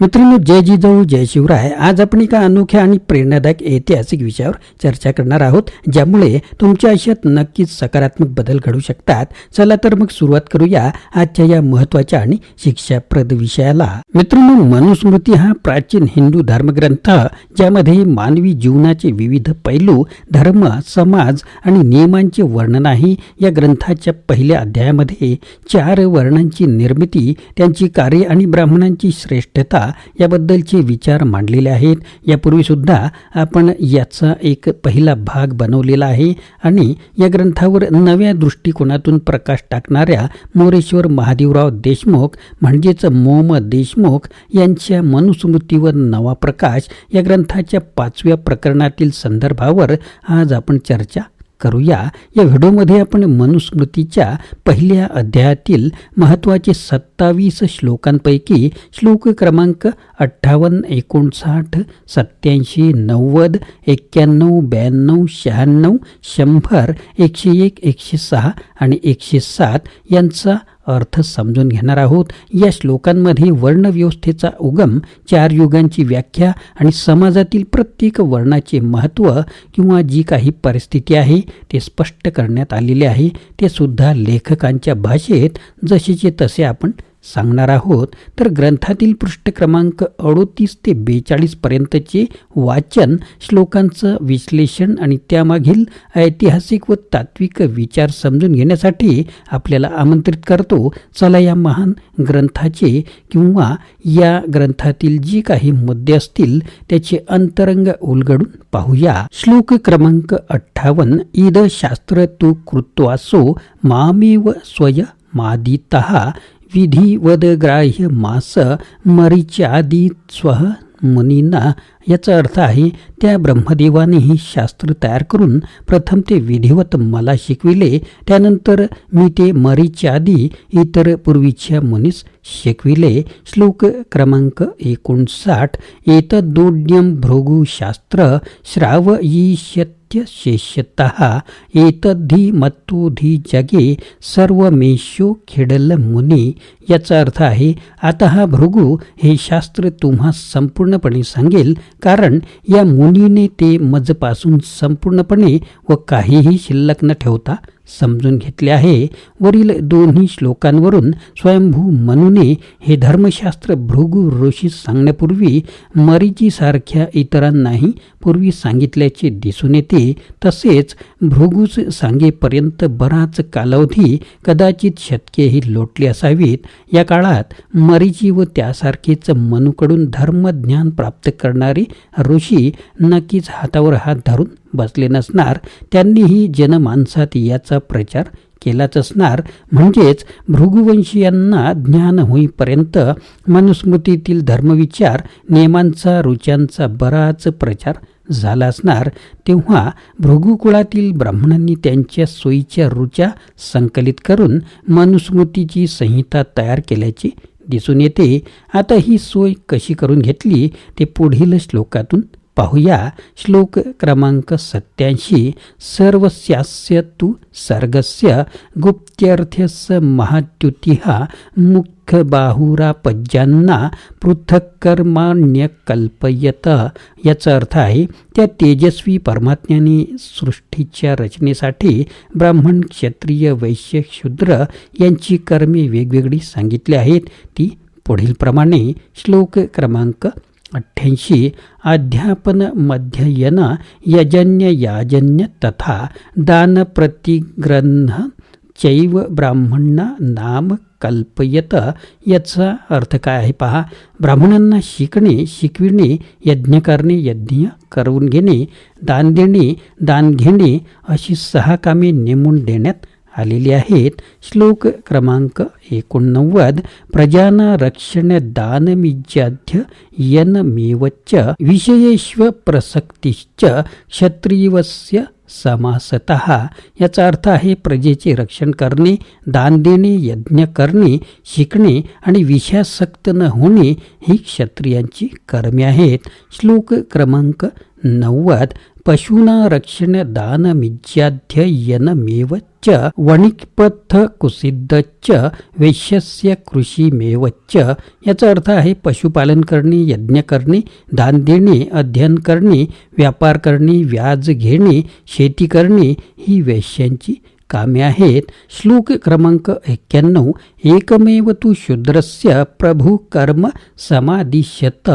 मित्रांनो जय जिजाऊ जय शिवराय. आज आपण एका अनोख्या आणि प्रेरणादायक ऐतिहासिक विषयावर चर्चा करणार आहोत ज्यामुळे तुमच्या आयुष्यात नक्कीच सकारात्मक बदल घडू शकतात. चला तर मग सुरुवात करूया आजच्या या महत्त्वाच्या आणि शिक्षाप्रद विषयाला. मित्रांनो मनुस्मृती हा प्राचीन हिंदू धर्मग्रंथ ज्यामध्ये मानवी जीवनाचे विविध पैलू धर्म समाज आणि नियमांचे वर्णन आहे. या ग्रंथाच्या पहिल्या अध्यायामध्ये चार वर्णांची निर्मिती त्यांची कार्य आणि ब्राह्मणांची श्रेष्ठता याबद्दलचे विचार मांडलेले आहेत. यापूर्वीसुद्धा आपण याचा एक पहिला भाग बनवलेला आहे आणि या ग्रंथावर नव्या दृष्टिकोनातून प्रकाश टाकणाऱ्या मोरेश्वर महादेवराव देशमुख म्हणजेच मोम देशमुख यांच्या मनुस्मृतीवर नवा प्रकाश या ग्रंथाच्या पाचव्या प्रकरणातील संदर्भावर आज आपण चर्चा करूया. या व्हिडिओमध्ये आपण मनुस्मृतीच्या पहिल्या अध्यायातील महत्त्वाचे सत्तावीस श्लोकांपैकी श्लोक क्रमांक अठ्ठावन्न एकोणसाठ सत्याऐंशी नव्वद एक्क्याण्णव ब्याण्णव शहाण्णव शंभर एकशे एक एकशे सहा आणि एकशे सात यांचा अर्थ समजून घेणार आहोत. या श्लोकांमध्ये वर्णव्यवस्थेचा उगम चार युगांची व्याख्या आणि समाजातील प्रत्येक वर्णाचे महत्त्व किंवा जी काही परिस्थिती आहे ते स्पष्ट करण्यात आलेले आहे. ते सुद्धा लेखकांच्या भाषेत जसेचे तसे आपण सांगणार आहोत तर ग्रंथातील पृष्ठ क्रमांक अडोतीस ते बेचाळीसपर्यंतचे वाचन श्लोकांचं विश्लेषण आणि त्यामागील ऐतिहासिक व तात्विक विचार समजून घेण्यासाठी आपल्याला आमंत्रित करतो चला या महान ग्रंथाचे किंवा या ग्रंथातील जे काही मुद्दे असतील त्याचे अंतरंग उलगडून पाहूया. श्लोक क्रमांक अठ्ठावन्न ईद शास्त्र तू कृत्वासो मामेव स्वय मादिता विधिवदग्राह्य मास मरीच्यादी स्व मुनींना याचा अर्थ आहे त्या ब्रह्मदेवाने ही शास्त्र तयार करून प्रथम ते विधिवत मला शिकविले त्यानंतर मी ते मरीच्या आधी इतर पूर्वीच्या मुनीस शिकविले. श्लोक क्रमांक एकोणसाठ एतदोड्यम भृगुशास्त्र श्राव ईष्यत शेष्यत एतद्धि मत्तोधी जगे सर्वमेशो खेडल मुनी. याचा अर्थ आहे आता हा भृगू हे शास्त्र तुम्हा संपूर्णपणे सांगेल कारण या मुनीने ते मजपासून संपूर्णपणे व काहीही शिल्लक न ठेवता समजून घेतले आहे. वरील दोन्ही श्लोकांवरून स्वयंभू मनुने हे धर्मशास्त्र भृगु ऋषी सांगण्यापूर्वी मरीचीसारख्या इतरांनाही पूर्वी सांगितल्याचे दिसून येते. तसेच भृगूस सांगेपर्यंत बराच कालावधी कदाचित शतकेही लोटली असावीत. या काळात मरीची व त्यासारखेच मनुकडून धर्मज्ञान प्राप्त करणारे ऋषी नक्कीच हातावर हात धरून बसले नसणार त्यांनीही जनमानसात याचा प्रचार केलाच असणार. म्हणजेच भृगुवंशीयांना ज्ञान होईपर्यंत मनुस्मृतीतील धर्मविचार नियमांचा रुचांचा बराच प्रचार झाला असणार. तेव्हा भृगुकुळातील ब्राह्मणांनी त्यांच्या सोयीच्या रुचा संकलित करून मनुस्मृतीची संहिता तयार केल्याचे दिसून येते. आता ही सोय कशी करून घेतली ते पुढील श्लोकातून पाहूया श्लोक क्रमांक सत्याऐंशी सर्वस्यास्य तू सर्गस्य गुप्त्यर्थ्यस्य महात्युतिहा मुख्य बाहुरापज्यांना पृथक कर्माण्य कल्पयत याचा अर्थ आहे त्या तेजस्वी परमात्म्याने सृष्टीच्या रचनेसाठी ब्राह्मण क्षत्रिय वैश्य शूद्र यांची कर्मे वेगवेगळी सांगितली आहेत. ती पुढीलप्रमाणे श्लोक क्रमांक अठ्ठ्याऐंशी अध्यापन मध्ययन यजन्य याजन्य तथा दान प्रतिग्रंथ चैव ब्राह्मणना नाम कल्पयत. याचा अर्थ काय आहे पहा. ब्राह्मणांना शिकणे शिकविणे यज्ञ करणे यज्ञ करून घेणे दान देणे दान घेणे अशी सहा कामे नेमून देण्यात आलेली आहेत. श्लोक क्रमांक एकोणनव्वद. प्रजान रक्षण दानमिज्याध्य यनमेवच्च विषयेश्व प्रसक्तीश्च क्षत्रियवस्य समासत. याचा अर्थ आहे प्रजेचे रक्षण करणे दान देणे यज्ञ करणे शिकणे आणि विषयासक्त न होणे ही क्षत्रियांची कर्मे आहेत. श्लोक क्रमांक नव्वद. पशूना रक्षण दानमिज्याध्ययनमेव च वणिकपथ च वैश्यस्य कृषीमेवच्च याचा अर्थ आहे पशुपालन करणे यज्ञ करणे दान देणे अध्ययन करणे व्यापार करणे व्याज घेणे शेती करणे ही वैश्यांची कामे आहेत. श्लोक क्रमांक एक्क्याण्णव एकमेव तू शूद्रस्य प्रभु कर्म समादिश्यत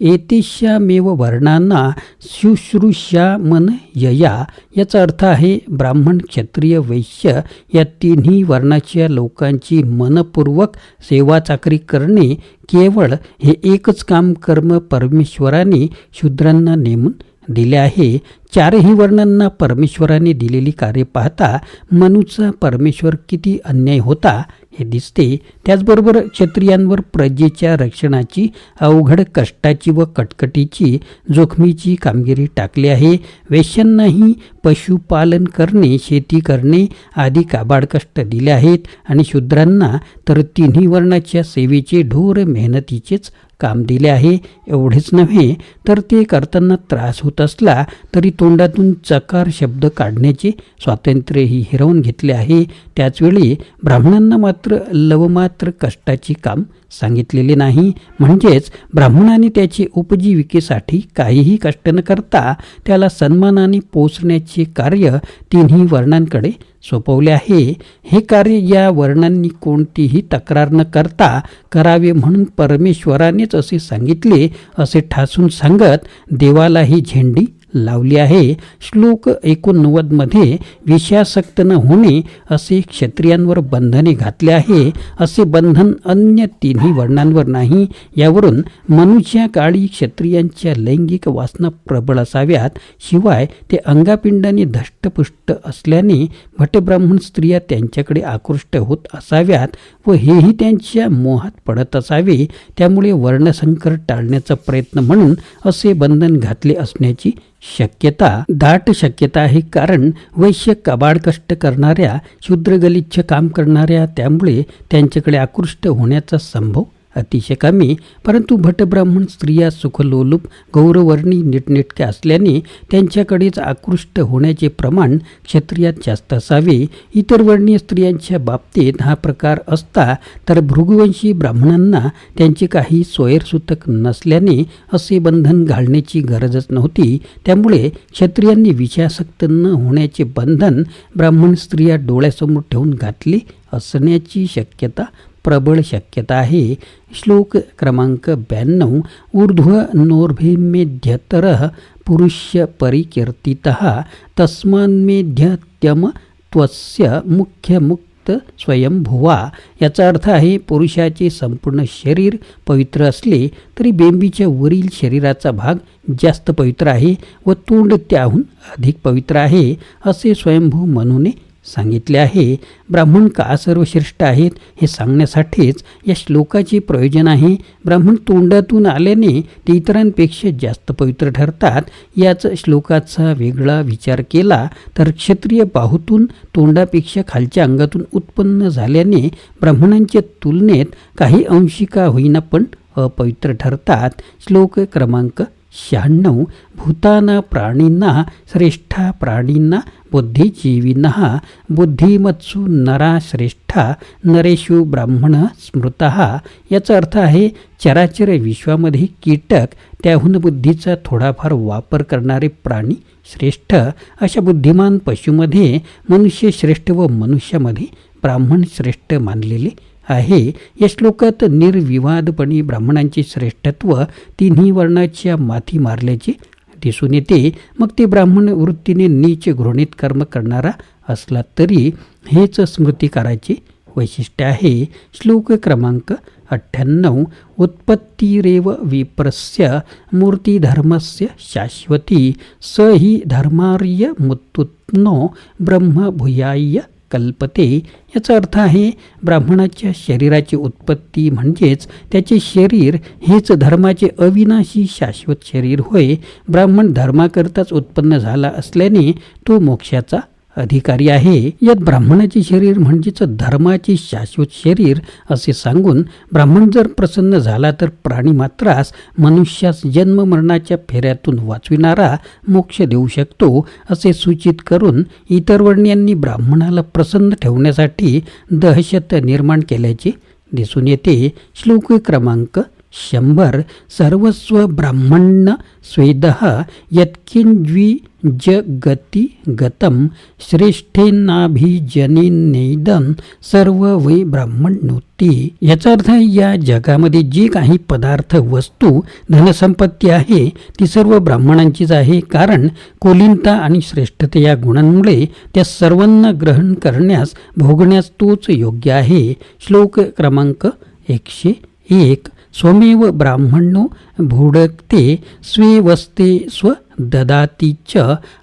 एतेष्यामेव वर्णांना शुश्रूषा मन यया. याचा अर्थ आहे ब्राह्मण क्षत्रिय वैश्य या तिन्ही वर्णाच्या लोकांची मनपूर्वक सेवा चाकरी करणे केवळ हे एकच काम कर्म परमेश्वराने शूद्रांना नेमून दिले आहे. चारही वर्णांना परमेश्वराने दिलेली कार्य पाहता मनुचा परमेश्वर किती अन्याय होता हे दिसते. त्याचबरोबर क्षत्रियांवर प्रजेच्या रक्षणाची अवघड कष्टाची व कटकटीची जोखमीची कामगिरी टाकली आहे. वेश्यांनाही पशुपालन करणे शेती करणे आदी काबाड कष्ट दिले आहेत आणि शूद्रांना तर तिन्ही वर्णाच्या सेवेचे ढोर मेहनतीचेच काम दिले आहे एवढेच नव्हे तर ते करताना त्रास होत असला तरी तोंडातून चकार शब्द काढण्याचे स्वातंत्र्यही हिरवून घेतले आहे. त्याचवेळी ब्राह्मणांना मात्र लवमात्र कष्टाची काम सांगितलेले नाही. म्हणजेच ब्राह्मणाने त्याचे उपजीविकेसाठी काहीही कष्ट न करता त्याला सन्मानाने पोचण्याचे कार्य तिन्ही वर्णांकडे सोपवले आहे. हे कार्य या वर्णांनी कोणतीही तक्रार न करता करावे म्हणून परमेश्वरानेच असे सांगितले असे ठासून सांगत देवाला ही झेंडी लावली आहे. श्लोक एकोणनव्वदमध्ये विषयासक्त न होणे असे क्षत्रियांवर बंधने घातले आहे. असे बंधन अन्य तिन्ही वर्णांवर नाही. यावरून मनुष्या काळी क्षत्रियांच्या लैंगिक वासना प्रबळ असाव्यात. शिवाय ते अंगापिंडाने धष्टपुष्ट असल्याने भटब्राह्मण स्त्रिया त्यांच्याकडे आकृष्ट होत असाव्यात व हेही त्यांच्या मोहात पडत असावे. त्यामुळे वर्णसंकर टाळण्याचा प्रयत्न म्हणून असे बंधन घातले असण्याची शक्यता दाट शक्यता आहे कारण वैश्य कबाड कष्ट करणाऱ्या शूद्रगलिच्छ काम करणाऱ्या त्यामुळे त्यांच्याकडे आकृष्ट होण्याचा संभव अतिशय कमी परंतु भटब्राह्मण स्त्रिया सुखलोलूप गौरवर्णी नीटनेटक्या असल्याने त्यांच्याकडेच आकृष्ट होण्याचे प्रमाण क्षत्रियात जास्त असावे. इतर वर्णीय स्त्रियांच्या बाबतीत हा प्रकार असता तर भृगुवंशी ब्राह्मणांना त्यांचे काही सोयरसूतक नसल्याने असे बंधन घालण्याची गरजच नव्हती. त्यामुळे क्षत्रियांनी विषयासक्त न होण्याचे बंधन ब्राह्मण स्त्रिया डोळ्यासमोर ठेवून घातले असण्याची शक्यता प्रबळ शक्यता आहे. श्लोक क्रमांक ब्याण्णव ऊर्ध्व नोर्भिमेध्यतर पुरुष्य परिकीर्तित तस्मान्मेध्यत्यम त्वस्य मुख्य मुक्त स्वयंभुवा. याचा अर्थ आहे पुरुषाचे संपूर्ण शरीर पवित्र असले तरी बेंबीच्या वरील शरीराचा भाग जास्त पवित्र आहे व तोंड त्याहून अधिक पवित्र आहे असे स्वयंभू मनूने सांगितले आहे ब्राह्मण का सर्वश्रेष्ठ आहेत हे सांगण्यासाठीच या श्लोकाचे प्रयोजन आहे. ब्राह्मण तोंडातून आल्याने ते इतरांपेक्षा जास्त पवित्र ठरतात. याच श्लोकाचा वेगळा विचार केला तर क्षत्रिय बाहूतून तोंडापेक्षा खालच्या अंगातून उत्पन्न झाल्याने ब्राह्मणांच्या तुलनेत काही अंशिका होईना पण अपवित्र ठरतात. श्लोक क्रमांक शहाण्णव भूताना प्राणींना श्रेष्ठा प्राणींना बुद्धिजीविनः बुद्धिमत्सु नरा श्रेष्ठा नरेषु ब्राह्मण स्मृत. याचा अर्थ आहे चराचर विश्वामध्ये कीटक त्याहून बुद्धीचा थोडाफार वापर करणारे प्राणी श्रेष्ठ. अशा बुद्धिमान पशुमध्ये मनुष्य श्रेष्ठ व मनुष्यामध्ये ब्राह्मण श्रेष्ठ मानलेले आहे. या श्लोकात निर्विवादपणे ब्राह्मणांचे श्रेष्ठत्व तिन्ही वर्णाच्या माथी मारल्याचे दिसून येते. मग ते ब्राह्मण वृत्तीने नीच घृणित कर्म करणारा असला तरी हेच स्मृतिकाराचे वैशिष्ट्य आहे. श्लोक क्रमांक अठ्ठ्याण्णव उत्पत्तिरेव विप्रस्य मूर्तिधर्मस्य शाश्वती स हि धर्मार्य मुत्तुत्नो ब्रह्मभूयाय कल्पते. याचा अर्थ आहे ब्राह्मणाच्या शरीराची उत्पत्ती म्हणजेच त्याचे शरीर हेच धर्माचे अविनाशी शाश्वत शरीर होय. ब्राह्मण धर्माकरताच उत्पन्न झाला असल्याने तो मोक्षाचा अधिकारी आहे. यात ब्राह्मणाचे शरीर म्हणजेच धर्माचे शाश्वत शरीर असे सांगून ब्राह्मण जर प्रसन्न झाला तर प्राणी मात्रास मनुष्यास जन्म मरणाच्या फेऱ्यातून वाचविणारा मोक्ष देऊ शकतो असे सूचित करून इतर वर्णियांनी ब्राह्मणाला प्रसन्न ठेवण्यासाठी दहशत निर्माण केल्याचे दिसून येते. श्लोक क्रमांक शंभर. सर्वस्व ब्राह्मण स्वेद यत्किंज्वी जगती गतम श्रेष्ठेनाभिजनिनेदन सर्व वै ब्राह्मणोती याचा अर्थ या जगामध्ये जी काही पदार्थ वस्तू धनसंपत्ती आहे ती सर्व ब्राह्मणांचीच आहे. कारण कोलिनता आणि श्रेष्ठते या गुणांमुळे त्या सर्वांना ग्रहण करण्यास भोगण्यास तोच योग्य आहे. श्लोक क्रमांक एकशे एक. स्वमेव ब्राह्मणो भुडक्ते स्वे वस्ते स्व ददाति च।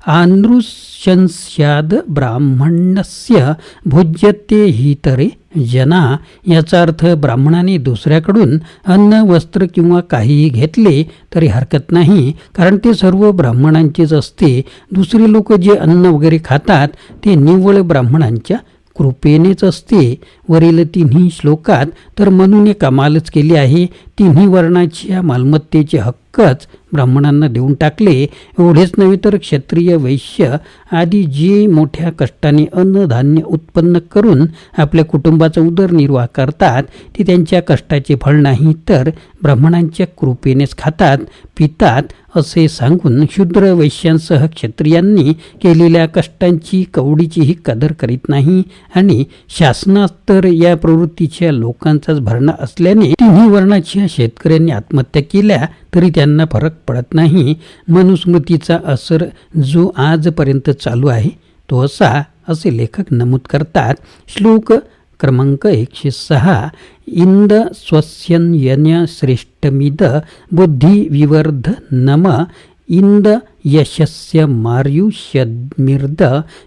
आनृशंस्याद ब्राह्मणस्य भुज्यते हितरे जना। याचा अर्थ ब्राह्मणाने दुसऱ्याकडून अन्न वस्त्र किंवा काहीही घेतले तरी हरकत नाही कारण ते सर्व ब्राह्मणांचेच असते। दुसरे लोक जे अन्न वगैरे खातात ते निव्वळ ब्राह्मणांच्या कृपेनेच असते। वरील तिन्ही श्लोकात तर मनूने कमालच केली आहे. तिन्ही वर्णाच्या मालमत्तेचे हक्कच ब्राह्मणांना देऊन टाकले. एवढेच नव्हे तर क्षत्रिय वैश्य आदी जे मोठ्या कष्टाने अन्नधान्य उत्पन्न करून आपल्या कुटुंबाचा उदरनिर्वाह करतात ते त्यांच्या कष्टाचे फळ नाही तर ब्राह्मणांच्या कृपेनेच खातात पितात असे सांगून शूद्र वैश्यांसह क्षत्रियांनी केलेल्या कष्टांची कवडीचीही कदर करीत नाही आणि शासनात तर या प्रवृत्तीच्या लोकांचाच भरणा असल्याने तिन्ही वर्णाच्या शेतकऱ्यांनी आत्महत्या केल्या तरी त्यांना फरक पडत नाही. मनुस्मृतीचा असर जो आजपर्यंत चालू आहे तो असा असे लेखक नमूद करतात. श्लोक क्रमांक एकशे सहा इंद स्वस्यन्यन्य श्रेष्ठमिद बुद्धिविवर्ध नम इंद यशस्य मार्युष्यमिर्द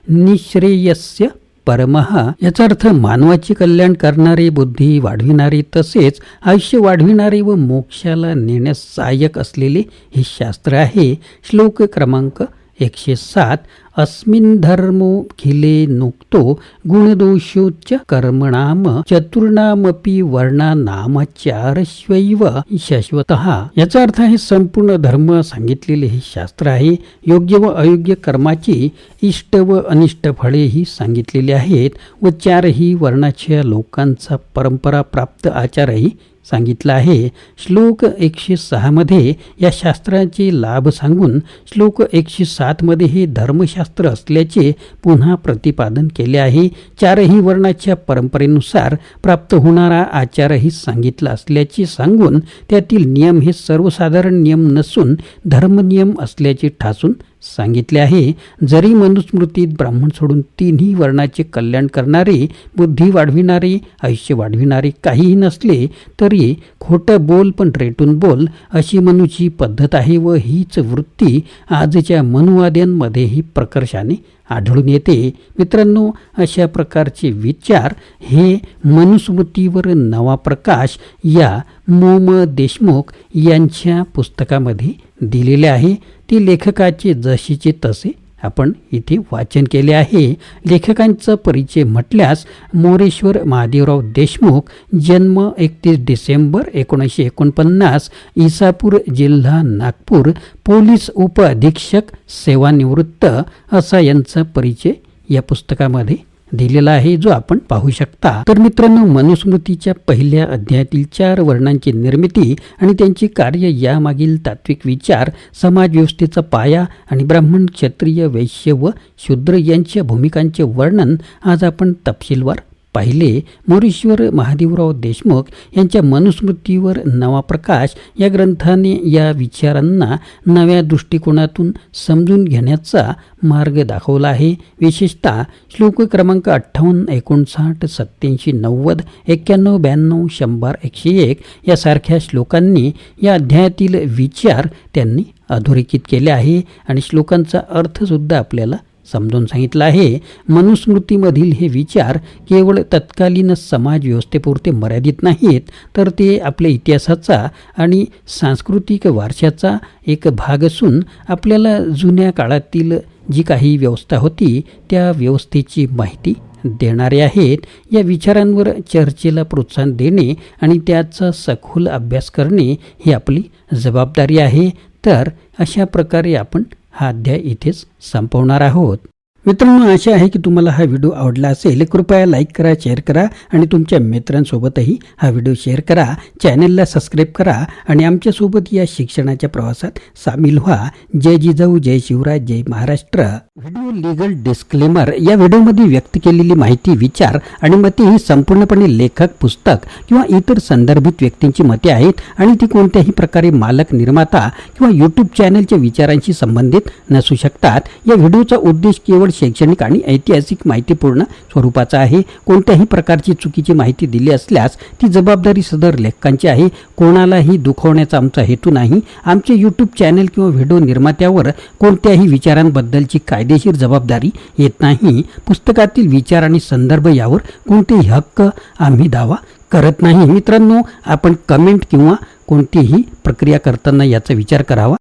निश्रेयस्य परमहा याचा अर्थ मानवाचे कल्याण करणारी बुद्धी वाढविणारे तसेच आयुष्य वाढविणारे व मोक्षाला नेण्यास सहाय्यक असलेले हे शास्त्र आहे. श्लोक क्रमांक एकशे सात अस्मिन् धर्मोऽखिले नुक्तो गुणदोषोच्च कर्मणाम चतुर्णामपि वर्णानामचारश्वैव शाश्वत। याचा अर्थ आहे संपूर्ण धर्म सांगितलेले हे शास्त्र आहे योग्य व अयोग्य कर्माची इष्ट व अनिष्ट फळे ही सांगितलेली आहेत व चारही वर्णाच्या लोकांचा परंपरा प्राप्त आचारही सांगितलं आहे. श्लोक एकशे सहामध्ये या शास्त्राचे लाभ सांगून श्लोक एकशे सातमध्ये हे धर्मशास्त्र असल्याचे पुन्हा प्रतिपादन केले आहे. चारही वर्णाच्या परंपरेनुसार प्राप्त होणारा आचारही सांगितला असल्याचे सांगून त्यातील नियम हे सर्वसाधारण नियम नसून धर्मनियम असल्याचे ठासून सांगितले आहे जरी मनुस्मृतीत ब्राह्मण सोडून तिन्ही वर्णाचे कल्याण करणारे बुद्धी वाढविणारे आयुष्य वाढविणारे काहीही नसले तरी खोटं बोल पण रेटून बोल अशी मनुची पद्धत आहे व हीच वृत्ती आजच्या मनुवाद्यांमध्येही प्रकर्षाने आढळून येते. मित्रांनो अशा प्रकारचे विचार हे मनुस्मृतीवर नवा प्रकाश या मोम देशमुख यांच्या पुस्तकामध्ये दिलेले आहे. ती लेखकाचे जशीचे तसे आपण इथे वाचन केले आहे. लेखकांचा परिचय म्हटल्यास मोरेश्वर महादेवराव देशमुख जन्म एकतीस डिसेंबर एकोणीसशे एकोणपन्नास इसापूर जिल्हा नागपूर पोलीस उपअधीक्षक सेवानिवृत्त असा यांचा परिचय या पुस्तकामध्ये दिलेला आहे जो आपण पाहू शकता. तर मित्रांनो मनुस्मृतीच्या पहिल्या अध्यायातील चार वर्णांची निर्मिती आणि त्यांची कार्य यामागील तात्विक विचार समाज व्यवस्थेचा पाया आणि ब्राह्मण क्षत्रिय वैश्य व शूद्र यांच्या भूमिकांचे वर्णन आज आपण तपशीलवार पाहिले मोरेश्वर महादेवराव देशमुख यांच्या मनुस्मृतीवर नवा प्रकाश या ग्रंथाने या विचारांना नव्या दृष्टिकोनातून समजून घेण्याचा मार्ग दाखवला आहे. विशेषतः श्लोक क्रमांक अठ्ठावन्न एकोणसाठ सत्याऐंशी नव्वद एक्क्याण्णव ब्याण्णव शंभर एकशे एक यासारख्या श्लोकांनी या अध्यायातील विचार त्यांनी अधोरेखित केले आहे आणि श्लोकांचा अर्थसुद्धा आपल्याला समजून सांगितलं आहे. मनुस्मृतीमधील हे विचार केवळ तत्कालीन समाजव्यवस्थेपुरते मर्यादित नाहीत तर ते आपल्या इतिहासाचा आणि सांस्कृतिक वारशाचा एक भाग असून आपल्याला जुन्या काळातील जी काही व्यवस्था होती त्या व्यवस्थेची माहिती देणारे आहेत. या विचारांवर चर्चेला प्रोत्साहन देणे आणि त्याचा सखोल अभ्यास करणे ही आपली जबाबदारी आहे. तर अशा प्रकारे आपण हा अध्याय इथेच संपवणार आहोत. मित्रांनो आशा आहे की तुम्हाला हा व्हिडिओ आवडला असेल. कृपया लाईक करा शेअर करा आणि तुमच्या मित्रांसोबतही हा व्हिडिओ शेअर करा. चॅनलला सबस्क्राईब करा आणि आमच्यासोबत या शिक्षणाच्या प्रवासात सामील व्हा. जय जिजाऊ जय शिवराज जय महाराष्ट्र. व्हिडिओ लिगल डिस्क्लेमर या व्हिडिओमध्ये व्यक्त केलेली माहिती विचार आणि मते ही संपूर्णपणे लेखक पुस्तक किंवा इतर संदर्भित व्यक्तींची मते आहेत आणि ती कोणत्याही प्रकारे मालक निर्माता किंवा यूट्यूब चॅनलच्या विचारांशी संबंधित नसू शकतात. या व्हिडिओचा उद्देश केवळ शैक्षणिक आणि ऐतिहासिक माहितीपूर्ण स्वरूपाचा आहे. कोणत्याही प्रकारची चुकीची माहिती दिली असल्यास ती जबाबदारी सदर लेखकांची आहे. कोणालाही दुखवण्याचा आमचा हेतू नाही. आमचे यूट्यूब चॅनल किंवा व्हिडिओ निर्मात्यावर कोणत्याही विचारांबद्दलची कायदेशीर जबाबदारी येत नाही. पुस्तकातील विचार आणि संदर्भ यावर कोणतेही हक्क आम्ही दावा करत नाही. मित्रांनो आपण कमेंट किंवा कोणतीही प्रक्रिया करताना याचा विचार करावा.